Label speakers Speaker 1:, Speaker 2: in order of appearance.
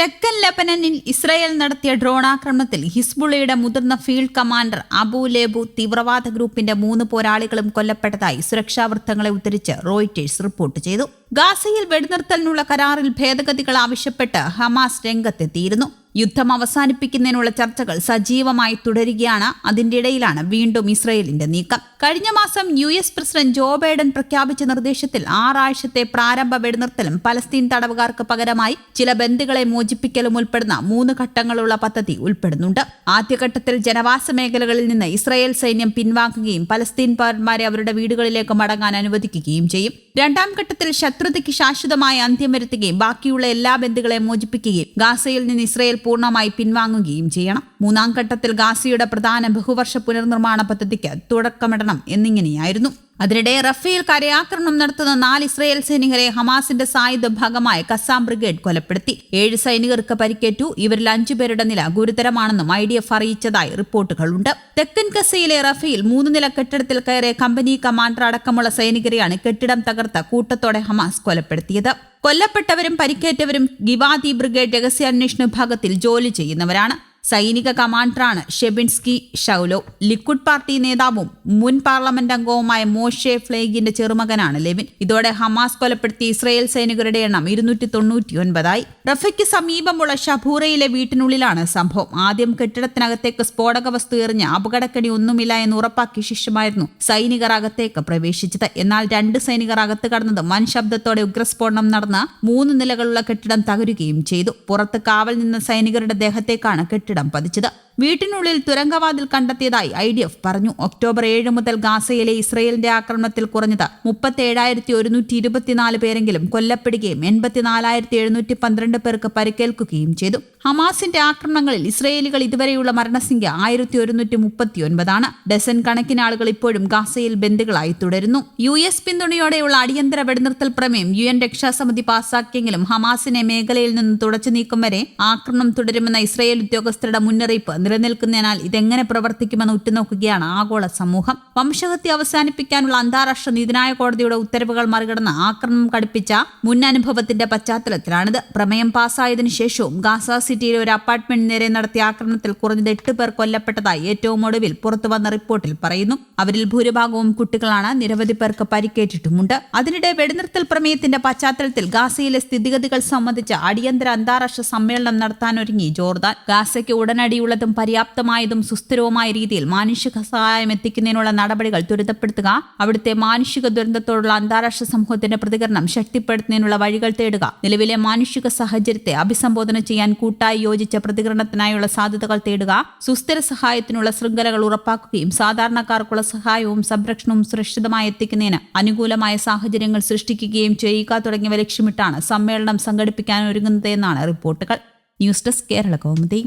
Speaker 1: തെക്കൻ ലെബനനിൽ ഇസ്രായേൽ നടത്തിയ ഡ്രോൺ ആക്രമണത്തിൽ ഹിസ്ബുള്ളയുടെ മുതിർന്ന ഫീൽഡ് കമാൻഡർ അബു ലേബു തീവ്രവാദ ഗ്രൂപ്പിന്റെ മൂന്ന് പോരാളികളും കൊല്ലപ്പെട്ടതായി സുരക്ഷാ വൃത്തങ്ങളെ ഉദ്ധരിച്ച് റോയിറ്റേഴ്സ് റിപ്പോർട്ട് ചെയ്തു. ഗാസയിൽ വെടിനിർത്തലിനുള്ള കരാറിൽ ഭേദഗതികൾ ആവശ്യപ്പെട്ട് ഹമാസ് രംഗത്തെത്തിയിരുന്നു. യുദ്ധം അവസാനിപ്പിക്കുന്നതിനുള്ള ചർച്ചകൾ സജീവമായി തുടരുകയാണ്. അതിന്റെ ഇടയിലാണ് വീണ്ടും ഇസ്രയേലിന്റെ നീക്കം. കഴിഞ്ഞ മാസം U S president Joe Biden പ്രഖ്യാപിച്ച നിർദ്ദേശത്തിൽ ആറാഴ്ചത്തെ പ്രാരംഭ വെടിനിർത്തലും പലസ്തീൻ തടവുകാർക്ക് പകരമായി ചില ബന്ധുക്കളെ മോചിപ്പിക്കലും ഉൾപ്പെടുന്ന മൂന്ന് ഘട്ടങ്ങളുള്ള പദ്ധതി ഉൾപ്പെടുന്നുണ്ട്. ആദ്യഘട്ടത്തിൽ ജനവാസ മേഖലകളിൽ നിന്ന് ഇസ്രയേൽ സൈന്യം പിൻവാങ്ങുകയും പലസ്തീൻ പൗരന്മാരെ അവരുടെ വീടുകളിലേക്ക് മടങ്ങാൻ അനുവദിക്കുകയും ചെയ്യും. രണ്ടാം ഘട്ടത്തിൽ ശത്രുതയ്ക്ക് ശാശ്വതമായ അന്ത്യം വരുത്തുകയും ബാക്കിയുള്ള എല്ലാ ബന്ധുക്കളെ മോചിപ്പിക്കുകയും ഗാസയിൽ നിന്ന് ഇസ്രയേൽ പൂർണമായി പിൻവാങ്ങുകയും ചെയ്യണം. മൂന്നാം ഘട്ടത്തിൽ ഗാസയുടെ പ്രധാന ബഹുവർഷ പുനർനിർമ്മാണ പദ്ധതിക്ക് തുടക്കമിടണം എന്നിങ്ങനെയായിരുന്നു. അതിനിടെ റഫേൽ കരയാക്രമണം നടത്തുന്ന നാല് ഇസ്രയേൽ സൈനികരെ ഹമാസിന്റെ സായുധ ഭാഗമായ കസാം ബ്രിഗേഡ് കൊലപ്പെടുത്തി. ഏഴ് സൈനികർക്ക് പരിക്കേറ്റു. ഇവരിൽ അഞ്ചുപേരുടെ നില ഗുരുതരമാണെന്നും ഐ ഡി എഫ് അറിയിച്ചതായി റിപ്പോർട്ടുകളുണ്ട്. തെക്കൻ കസയിലെ റഫേൽ മൂന്ന് നില കെട്ടിടത്തിൽ കയറിയ കമ്പനി കമാൻഡർ അടക്കമുള്ള സൈനികരെയാണ് കെട്ടിടം തകർത്ത കൂട്ടത്തോടെ ഹമാസ് കൊലപ്പെടുത്തിയത്. കൊല്ലപ്പെട്ടവരും പരിക്കേറ്റവരും ഗിവാദി ബ്രിഗേഡ് രഹസ്യാന്വേഷണ വിഭാഗത്തിൽ ജോലി ചെയ്യുന്നവരാണ്. സൈനിക കമാൻഡറാണ് ഷെബിൻസ്കി ഷൗലോ. ലിക്വിഡ് പാർട്ടി നേതാവും മുൻ പാർലമെന്റ് അംഗവുമായ മോഷെ ഫ്ലേഗിന്റെ ചെറുമകനാണ് ലെവിൻ. ഇതോടെ ഹമാസ് കൊലപ്പെടുത്തിയ ഇസ്രായേൽ സൈനികരുടെ എണ്ണം ഇരുന്നൂറ്റി തൊണ്ണൂറ്റി ഒൻപതായി റഫയ്ക്ക് സമീപമുള്ള ഷഭൂറയിലെ വീട്ടിനുള്ളിലാണ് സംഭവം. ആദ്യം കെട്ടിടത്തിനകത്തേക്ക് സ്ഫോടക വസ്തു എറിഞ്ഞ് അപകടക്കടി ഒന്നുമില്ല എന്ന് ഉറപ്പാക്കിയ ശേഷമായിരുന്നു സൈനികർ അകത്തേക്ക് പ്രവേശിച്ചത്. എന്നാൽ രണ്ട് സൈനികർ അകത്ത് കടന്നത് വൻ ശബ്ദത്തോടെ ഉഗ്രസ്ഫോടനം നടന്ന് മൂന്ന് നിലകളുള്ള കെട്ടിടം തകരുകയും ചെയ്തു. പുറത്ത് കാവൽ നിന്ന സൈനികരുടെ ദേഹത്തേക്കാണ് കെട്ടിടം പതിച്ചത് വീട്ടിനുള്ളിൽ തുരങ്കവാതിൽ കണ്ടെത്തിയതായി ഐ ഡി എഫ് പറഞ്ഞു. ഒക്ടോബർ ഏഴ് മുതൽ ഗാസയിലെ ഇസ്രയേലിന്റെ ആക്രമണത്തിൽ കുറഞ്ഞത് മുപ്പത്തേഴായിരത്തി ഒരുന്നൂറ്റി ഇരുപത്തിനാല് പേരെങ്കിലും കൊല്ലപ്പെടുകയും എൺപത്തിനാലായിരത്തി എഴുന്നൂറ്റി പന്ത്രണ്ട് പേർക്ക് പരിക്കേൽക്കുകയും ചെയ്തു. ഹമാസിന്റെ ആക്രമണങ്ങളിൽ ഇസ്രയേലികൾ ഇതുവരെയുള്ള മരണസംഖ്യ ആയിരത്തി ഒരുന്നൂറ്റി മുപ്പത്തി ഒൻപതാണ് ഡസൻ കണക്കിന് ആളുകൾ ഇപ്പോഴും ഗാസയിൽ ബന്ദികളായി തുടരുന്നു. യു എസ് പിന്തുണയോടെയുള്ള അടിയന്തര വെടിനിർത്തൽ പ്രമേയം യു എൻ രക്ഷാസമിതി പാസാക്കിയെങ്കിലും ഹമാസിനെ മേഖലയിൽ നിന്ന് തുടച്ചു നീക്കും വരെ ആക്രമണം തുടരുമെന്ന ഇസ്രയേൽ ഉദ്യോഗസ്ഥരുടെ മുന്നറിയിപ്പ് നിലനിൽക്കുന്നതിനാൽ ഇതെങ്ങനെ പ്രവർത്തിക്കുമെന്ന് ഉറ്റുനോക്കുകയാണ് ആഗോള സമൂഹം. വംശഹത്യ അവസാനിപ്പിക്കാനുള്ള അന്താരാഷ്ട്ര നീതിന്യായ കോടതിയുടെ ഉത്തരവുകൾ മറികടന്ന് ആക്രമണം കടുപ്പിച്ച മുൻ അനുഭവത്തിന്റെ പശ്ചാത്തലത്തിലാണിത്. പ്രമേയം പാസ്സായതിനു ശേഷവും ഗാസ സിറ്റിയിലെ ഒരു അപ്പാർട്ട്മെന്റ് നേരെ നടത്തിയ ആക്രമണത്തിൽ കുറഞ്ഞത് എട്ട് പേർ കൊല്ലപ്പെട്ടതായി ഏറ്റവും ഒടുവിൽ പുറത്തുവന്ന റിപ്പോർട്ടിൽ പറയുന്നു. അവരിൽ ഭൂരിഭാഗവും കുട്ടികളാണ്. നിരവധി പേർക്ക് പരിക്കേറ്റിട്ടുമുണ്ട്. അതിനിടെ വെടിനിർത്തൽ പ്രമേയത്തിന്റെ പശ്ചാത്തലത്തിൽ ഗാസയിലെ സ്ഥിതിഗതികൾ സംബന്ധിച്ച് അടിയന്തര അന്താരാഷ്ട്ര സമ്മേളനം നടത്താനൊരുങ്ങി ജോർദാൻ. ഗാസയ്ക്ക് ഉടനടിയുള്ളതും പര്യാപ്തമായതും സുസ്ഥിരവുമായ രീതിയിൽ മാനുഷിക സഹായം എത്തിക്കുന്നതിനുള്ള നടപടികൾ ത്വരിതപ്പെടുത്തുക അവിടുത്തെ മാനുഷിക ദുരന്തത്തോടുള്ള അന്താരാഷ്ട്ര സമൂഹത്തിന്റെ പ്രതികരണം ശക്തിപ്പെടുത്തുന്നതിനുള്ള വഴികൾ തേടുക നിലവിലെ മാനുഷിക സാഹചര്യത്തെ അഭിസംബോധന ചെയ്യാൻ കൂട്ടായി യോജിച്ച പ്രതികരണത്തിനായുള്ള സാധ്യതകൾ തേടുക സുസ്ഥിര സഹായത്തിനുള്ള ശൃംഖലകൾ ഉറപ്പാക്കുകയും സാധാരണക്കാർക്കുള്ള സഹായവും സംരക്ഷണവും സുരക്ഷിതമായി എത്തിക്കുന്നതിന് അനുകൂലമായ സാഹചര്യങ്ങൾ സൃഷ്ടിക്കുകയും ചെയ്യുക തുടങ്ങിയവ ലക്ഷ്യമിട്ടാണ് സമ്മേളനം സംഘടിപ്പിക്കാൻ ഒരുങ്ങുന്നതെന്നാണ് റിപ്പോർട്ടുകൾ. News desk Kerala Kaumudi.